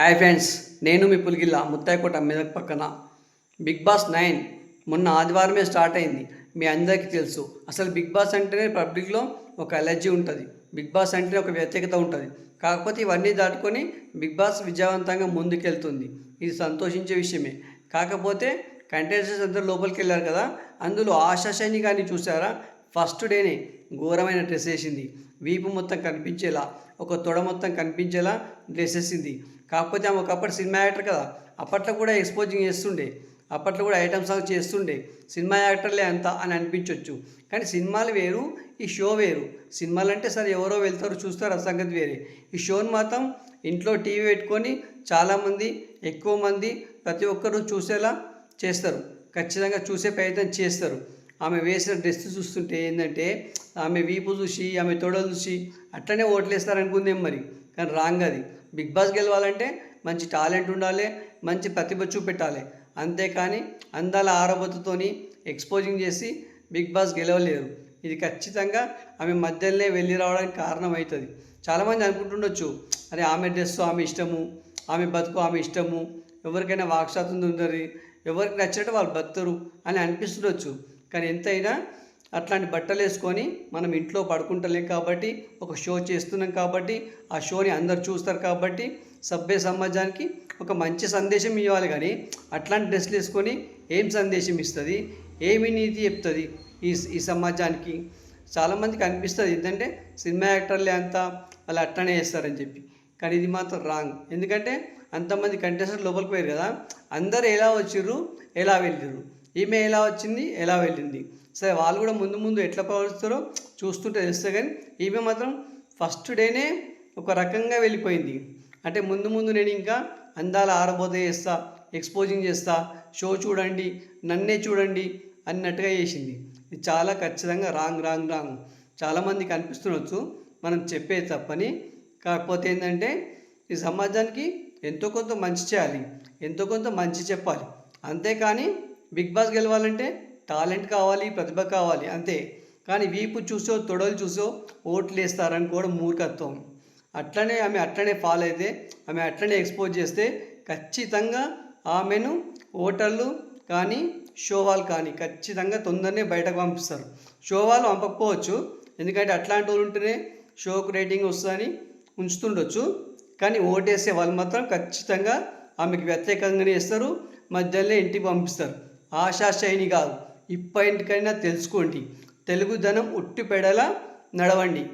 Hi friends నేను మీ పులిగిల్ల ముత్తాయికోట మెదక్ పక్కన. Big boss nine మొన్న ఆదివారమే స్టార్ట్ అయింది మీ అందరికీ తెలుసు. అసలు బిగ్ బాస్ అంటేనే పబ్లిక్లో ఒక అలర్జీ ఉంటుంది బిగ్ బాస్ అంటేనే ఒక వ్యతిరేకత ఉంటుంది. కాకపోతే ఇవన్నీ దాటుకొని బిగ్ బాస్ విజయవంతంగా ముందుకెళ్తుంది. ఇది సంతోషించే విషయమే. కాకపోతే కంటెస్టెంట్స్ అందరూ లోపలికి వెళ్ళారు కదా అందులో ఆశాశైని కానీ చూసారా ఫస్ట్ డేనే ఘోరమైన డ్రెస్ వేసింది. వీపు మొత్తం కనిపించేలా ఒక తొడ మొత్తం కనిపించేలా డ్రెస్ వేసింది. కాకపోతే ఆమె ఒకప్పటి సినిమా యాక్టర్ కదా అప్పట్లో కూడా ఎక్స్పోజింగ్ చేస్తుండే. అప్పట్లో కూడా ఐటమ్ సాంగ్ చేస్తుండే. సినిమా యాక్టర్లే అంత అని అనిపించవచ్చు కానీ సినిమాలు వేరు ఈ షో వేరు. సినిమాలు అంటే సరే ఎవరో వెళ్తారు చూస్తారు ఆ సంగతి వేరే. ఈ షోని మాత్రం ఇంట్లో టీవీ పెట్టుకొని చాలామంది ఎక్కువ మంది ప్రతి ఒక్కరూ చూసేలా చేస్తారు. ఖచ్చితంగా చూసే ప్రయత్నం చేస్తారు. ఆమె వేసిన డ్రెస్ చూస్తుంటే ఏంటంటే ఆమె వీపు చూసి ఆమె తొడలు చూసి అట్లనే ఓట్లేస్తారు అనుకుందేం మరి? కానీ రాంగ్ అది. బిగ్ బాస్ గెలవాలంటే మంచి టాలెంట్ ఉండాలి మంచి ప్రతిభ చూపెట్టాలి. అంతేకాని అందాల ఆరబోతుతోని ఎక్స్పోజింగ్ చేసి బిగ్ బాస్ గెలవలేరు. ఇది ఖచ్చితంగా ఆమె మధ్యలోనే వెళ్ళి రావడానికి కారణం అవుతుంది చాలామంది అనుకుంటుండొచ్చు అరే ఆమె డ్రెస్ ఆమె ఇష్టము ఆమె బతుకు ఆమె ఇష్టము ఎవరికైనా వాక్స్వాతంత్రం ఉంటుంది ఎవరికి నచ్చినట్టు వాళ్ళు బతురు అని అనిపిస్తుండొచ్చు. కానీ ఎంతైనా అట్లాంటి బట్టలు వేసుకొని మనం ఇంట్లో పడుకుంటలేం కాబట్టి ఒక షో చేస్తున్నాం కాబట్టి ఆ షోని అందరు చూస్తారు కాబట్టి సభ్య సమాజానికి ఒక మంచి సందేశం ఇవ్వాలి కానీ అట్లాంటి డ్రెస్లు వేసుకొని ఏం సందేశం ఇస్తుంది? ఏమి నీతి చెప్తుంది ఈ ఈ సమాజానికి? చాలామందికి అనిపిస్తుంది ఏంటంటే సినిమా యాక్టర్లే అంతా వాళ్ళు అట్లనే చేస్తారని చెప్పి. కానీ ఇది మాత్రం రాంగ్. ఎందుకంటే అంతమంది కంటెస్టెంట్ లోపలికి పోయారు కదా అందరు ఎలా వచ్చిర్రు ఎలా వెళ్ళిర్రు? ఈమె ఎలా వచ్చింది ఎలా వెళ్ళింది? సరే వాళ్ళు కూడా ముందు ముందు ఎట్లా ప్రవర్తిస్తారో చూస్తుంటే తెలుస్తుంది కానీ ఈమె మాత్రం ఫస్ట్ డేనే ఒక రకంగా వెళ్ళిపోయింది. అంటే ముందు ముందు నేను ఇంకా అందాల ఆరబోత చేస్తా ఎక్స్పోజింగ్ చేస్తా షో చూడండి నన్నే చూడండి అన్నట్టుగా చేసింది. ఇది చాలా ఖచ్చితంగా రాంగ్ రాంగ్ రాంగ్ చాలామందికి అనిపిస్తుండొచ్చు మనం చెప్పే తప్పని. కాకపోతే ఏంటంటే ఈ సమాజానికి ఎంతో కొంత మంచి చేయాలి ఎంతో కొంత మంచి చెప్పాలి. అంతేకాని బిగ్ బాస్ గెలవాలంటే టాలెంట్ కావాలి ప్రతిభ కావాలి అంతే. కానీ వీపు చూసో తొడలు చూసో ఓట్లు వేస్తారనుకోవడం మూర్ఖత్వం. అట్లనే ఆమె అట్లనే ఫాలో అయితే ఆమె అట్లనే ఎక్స్పోజ్ చేస్తే ఖచ్చితంగా ఆమెను ఓటర్లు కానీ షో వాళ్ళు కానీ ఖచ్చితంగా తొందరనే బయటకు పంపిస్తారు. షో వాళ్ళు పంపకపోవచ్చు. ఎందుకంటే అట్లాంటి వాళ్ళు ఉంటేనే షోకు రేటింగ్ వస్తుందని ఉంచుతుండొచ్చు. కానీ ఓటేసే వాళ్ళు మాత్రం ఖచ్చితంగా ఆమెకు వ్యతిరేకంగానే ఇస్తారు మధ్యలో ఇంటికి పంపిస్తారు. ఆశాశైని కాదు. ఇప్పటికైనా తెలుసుకోండి. తెలుగుదనం ఉట్టిపెడల నడవండి.